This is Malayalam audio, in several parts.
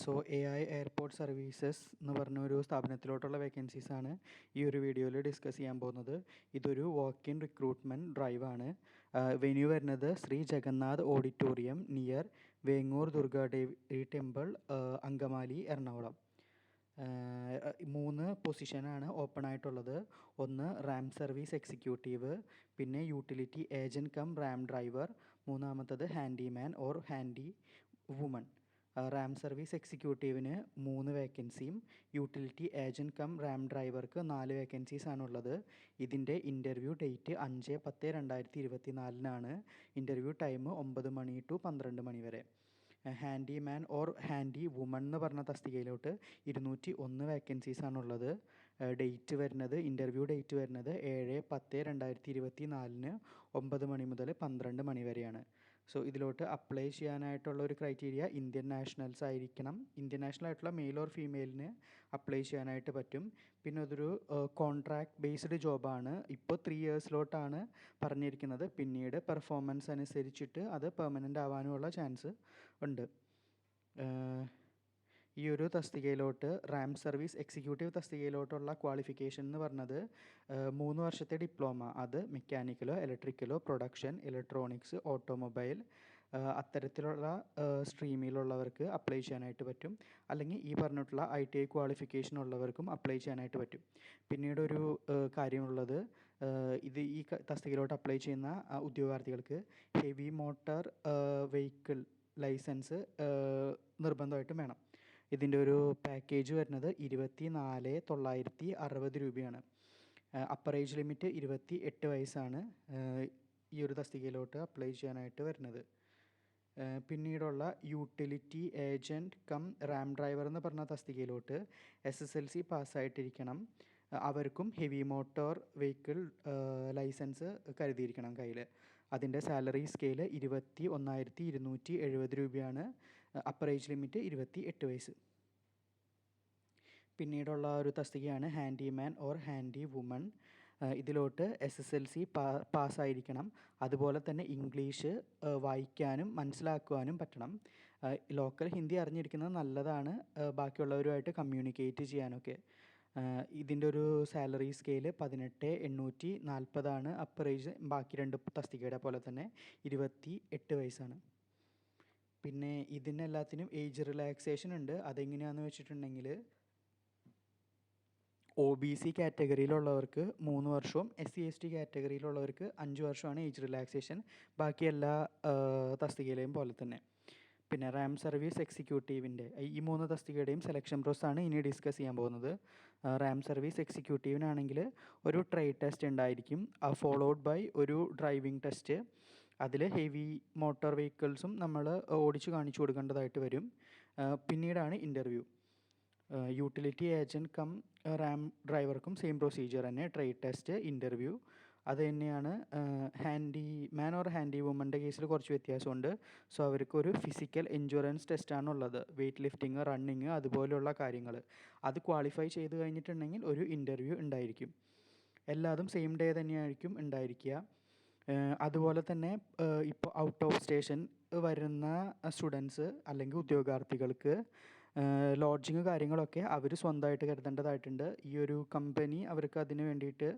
So A I airport services എന്ന് പറഞ്ഞ ഒരു സ്ഥാപനത്തിലോട്ടുള്ള ആണ് ഈ ഒരു വീഡിയോയിൽ ഡിസ്കസ് ചെയ്യാൻ പോകുന്നത്. ഇതൊരു വാക്ക് ഇൻ റിക്രൂട്ട്മെന്റ് ഡ്രൈവാണ് വെന്യൂ വരുന്നത് Shri Jagannath auditorium near Vengoor Durgadevi temple Angamaly Ernakulam. മൂന്ന് പൊസിഷനാണ് ഓപ്പൺ ആയിട്ടുള്ളത്. ഒന്ന് റാം സർവീസ് എക്സിക്യൂട്ടീവ് പിന്നെ utility agent cum ramp driver മൂന്നാമത്തത് handyman or handy woman ramp service എക്സിക്യൂട്ടീവിന് മൂന്ന് വേക്കൻസിയും യൂട്ടിലിറ്റി ഏജന്റ് കം റാം ഡ്രൈവർക്ക് നാല് വേക്കൻസീസ് ആണുള്ളത് ഇതിന്റെ ഇന്റർവ്യൂ ഡേറ്റ് അഞ്ച് പത്ത് രണ്ടായിരത്തി ഇരുപത്തി നാലിനാണ് ഇന്റർവ്യൂ ടൈം ഒമ്പത് മണി ടു പന്ത്രണ്ട് മണി വരെ. Handy man or handy woman എന്ന് പറഞ്ഞ തസ്തികയിലോട്ട് ഇരുന്നൂറ്റി ഒന്ന് വേക്കൻസീസ് ആണുള്ളത് ഡേറ്റ് വരുന്നത് ഇന്റർവ്യൂ ഡേറ്റ് വരുന്നത് ഏഴ് പത്ത് രണ്ടായിരത്തി ഇരുപത്തി നാലിന് ഒമ്പത് മണി മുതൽ പന്ത്രണ്ട് മണി വരെയാണ്. സോ ഇതിലോട്ട് അപ്ലൈ ചെയ്യാനായിട്ടുള്ള ഒരു ക്രൈറ്റീരിയ ഇന്ത്യൻ നാഷണൽസ് ആയിരിക്കണം. ഇന്ത്യൻ നാഷണൽ ആയിട്ടുള്ള മെയിൽ ഓർ ഫീമെയിലിന് അപ്ലൈ ചെയ്യാനായിട്ട് പറ്റും. പിന്നെ അതൊരു കോൺട്രാക്ട് ബേസ്ഡ് ജോബാണ് ഇപ്പോൾ ത്രീ ഇയേഴ്സിലോട്ടാണ് പറഞ്ഞിരിക്കുന്നത്. പിന്നീട് പെർഫോമൻസ് അനുസരിച്ചിട്ട് അത് പെർമനന്റ് ആവാനുമുള്ള ചാൻസ് ഉണ്ട്. ഈ ഒരു തസ്തികയിലോട്ട് റാം സർവീസ് എക്സിക്യൂട്ടീവ് തസ്തികയിലോട്ടുള്ള ക്വാളിഫിക്കേഷൻ എന്ന് പറഞ്ഞത് മൂന്ന് വർഷത്തെ ഡിപ്ലോമ അത് മെക്കാനിക്കലോ ഇലക്ട്രിക്കലോ പ്രൊഡക്ഷൻ ഇലക്ട്രോണിക്സ് ഓട്ടോമൊബൈൽ അത്തരത്തിലുള്ള സ്ട്രീമിലുള്ളവർക്ക് അപ്ലൈ ചെയ്യാനായിട്ട് പറ്റും. അല്ലെങ്കിൽ ഈ പറഞ്ഞിട്ടുള്ള ഐ ടി ഐ ക്വാളിഫിക്കേഷൻ ഉള്ളവർക്കും അപ്ലൈ ചെയ്യാനായിട്ട് പറ്റും. പിന്നീട് ഒരു കാര്യമുള്ളത് ഇത് ഈ തസ്തികയിലോട്ട് അപ്ലൈ ചെയ്യുന്ന ഉദ്യോഗാർത്ഥികൾക്ക് ഹെവി മോട്ടോർ വെഹിക്കിൾ ലൈസൻസ് നിർബന്ധമായിട്ടും വേണം. ഇതിന്റെ ഒരു പാക്കേജ് വരുന്നത് ഇരുപത്തി നാല് തൊള്ളായിരത്തി അറുപത് രൂപയാണ്. അപ്പർ ഏജ് ലിമിറ്റ് ഇരുപത്തി എട്ട് വയസ്സാണ്. ഈ ഒരു തസ്തികയിലോട്ട് അപ്ലൈ ചെയ്യാനായിട്ട് വരുന്നത്. പിന്നീടുള്ള utility agent cum ramp driver എന്ന് പറഞ്ഞ തസ്തികയിലോട്ട് എസ് എസ് എൽ സി പാസ്സായിട്ടിരിക്കണം അവർക്കും ഹെവി മോട്ടോർ വെഹിക്കിൾ ലൈസൻസ് കരുതിയിരിക്കണം കയ്യിൽ അതിന്റെ സാലറി സ്കെയിൽ ഇരുപത്തി ഒന്നായിരത്തി ഇരുന്നൂറ്റി എഴുപത് രൂപയാണ്. അപ്പർ ഏജ് ലിമിറ്റ് ഇരുപത്തി എട്ട് വയസ്സ്. പിന്നീടുള്ള ഒരു തസ്തികയാണ് ഹാൻഡിമാൻ ഓർ ഹാൻഡി വുമൺ ഇതിലോട്ട് എസ് എസ് എൽ സി പാ പാസ്സായിരിക്കണം. അതുപോലെ തന്നെ ഇംഗ്ലീഷ് വായിക്കാനും മനസ്സിലാക്കുവാനും പറ്റണം. ലോക്കൽ ഹിന്ദി അറിഞ്ഞിരിക്കുന്നത് നല്ലതാണ്. ബാക്കിയുള്ളവരുമായിട്ട് കമ്മ്യൂണിക്കേറ്റ് ചെയ്യാനൊക്കെ. ഇതിന്റെ ഒരു സാലറി സ്കെയിൽ പതിനെട്ട് എണ്ണൂറ്റി നാൽപ്പതാണ് അപ്പർ ഏജ് ബാക്കി രണ്ട് തസ്തികയുടെ പോലെ തന്നെ ഇരുപത്തി എട്ട് വയസ്സാണ്. പിന്നെ ഇതിനെല്ലാത്തിനും ഏജ് റിലാക്സേഷൻ ഉണ്ട്. അതെങ്ങനെയാണെന്ന് വെച്ചിട്ടുണ്ടെങ്കിൽ ഒ ബി സി കാറ്റഗറിയിലുള്ളവർക്ക് മൂന്ന് വർഷവും എസ് സി എസ് ടി കാറ്റഗറിയിലുള്ളവർക്ക് അഞ്ച് വർഷമാണ് ഏജ് റിലാക്സേഷൻ ബാക്കി എല്ലാ തസ്തികയിലെയും പോലെ തന്നെ. പിന്നെ റാം സർവീസ് എക്സിക്യൂട്ടീവിന്റെ ഈ മൂന്ന് തസ്തികയുടെയും സെലക്ഷൻ പ്രോസസ്സാണ് ഇനി ഡിസ്കസ് ചെയ്യാൻ പോകുന്നത്. റാം സർവീസ് എക്സിക്യൂട്ടീവിനാണെങ്കിൽ ഒരു ട്രൈ ടെസ്റ്റ് ഉണ്ടായിരിക്കും. ഫോളോഡ് ബൈ ഒരു ഡ്രൈവിംഗ് ടെസ്റ്റ് അതിൽ ഹെവി മോട്ടോർ വെഹിക്കിൾസും നമ്മൾ ഓടിച്ച് കാണിച്ചു കൊടുക്കേണ്ടതായിട്ട് വരും. പിന്നീടാണ് interview utility agent cum ramp ഡ്രൈവർക്കും same procedure തന്നെ ട്രേഡ് ടെസ്റ്റ് ഇന്റർവ്യൂ അത് തന്നെയാണ് ഹാൻഡി മാൻ ഓർ ഹാൻഡി വുമന്റെ കേസിൽ കുറച്ച് വ്യത്യാസമുണ്ട്. സോ അവർക്ക് ഒരു ഫിസിക്കൽ എൻജുറൻസ് ടെസ്റ്റാണ് ഉള്ളത് വെയ്റ്റ് ലിഫ്റ്റിങ് റണ്ണിങ് അതുപോലെയുള്ള കാര്യങ്ങൾ അത് ക്വാളിഫൈ ചെയ്ത് കഴിഞ്ഞിട്ടുണ്ടെങ്കിൽ ഒരു ഇന്റർവ്യൂ ഉണ്ടായിരിക്കും. എല്ലാതും സെയിം ഡേ തന്നെയായിരിക്കും ഉണ്ടായിരിക്കുക. അതുപോലെ തന്നെ ഇപ്പോൾ ഔട്ട് ഓഫ് സ്റ്റേഷൻ വരുന്ന സ്റ്റുഡൻസ് അല്ലെങ്കിൽ ഉദ്യോഗാർത്ഥികൾക്ക് ലോഡ്ജിങ് കാര്യങ്ങളൊക്കെ അവർ സ്വന്തമായിട്ട് കരുതേണ്ടതായിട്ടുണ്ട്. ഈ ഒരു കമ്പനി അവർക്ക് അതിന് വേണ്ടിയിട്ട്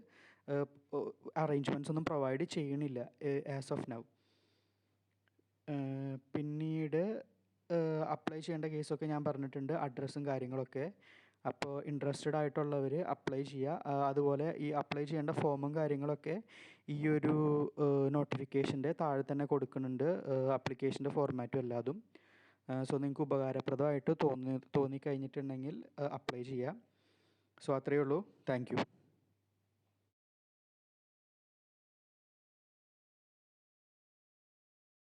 അറേഞ്ച്മെന്റ്സ് ഒന്നും പ്രൊവൈഡ് ചെയ്യണില്ല ആസ് ഓഫ് നൗ പിന്നീട് അപ്ലൈ ചെയ്യേണ്ട കേസൊക്കെ ഞാൻ പറഞ്ഞിട്ടുണ്ട് അഡ്രസ്സും കാര്യങ്ങളൊക്കെ. അപ്പോൾ ഇൻട്രസ്റ്റഡ് ആയിട്ടുള്ളവർ അപ്ലൈ ചെയ്യുക. അതുപോലെ ഈ അപ്ലൈ ചെയ്യേണ്ട ഫോമും കാര്യങ്ങളൊക്കെ ഈ ഒരു നോട്ടിഫിക്കേഷന്റെ താഴെ തന്നെ കൊടുക്കുന്നുണ്ട്. അപ്ലിക്കേഷന്റെ ഫോർമാറ്റും എല്ലാതും സോ നിങ്ങൾക്ക് ഉപകാരപ്രദമായിട്ട് തോന്നി തോന്നിക്കഴിഞ്ഞിട്ടുണ്ടെങ്കിൽ അപ്ലൈ ചെയ്യാം. സോ അത്രയേ ഉള്ളൂ. താങ്ക്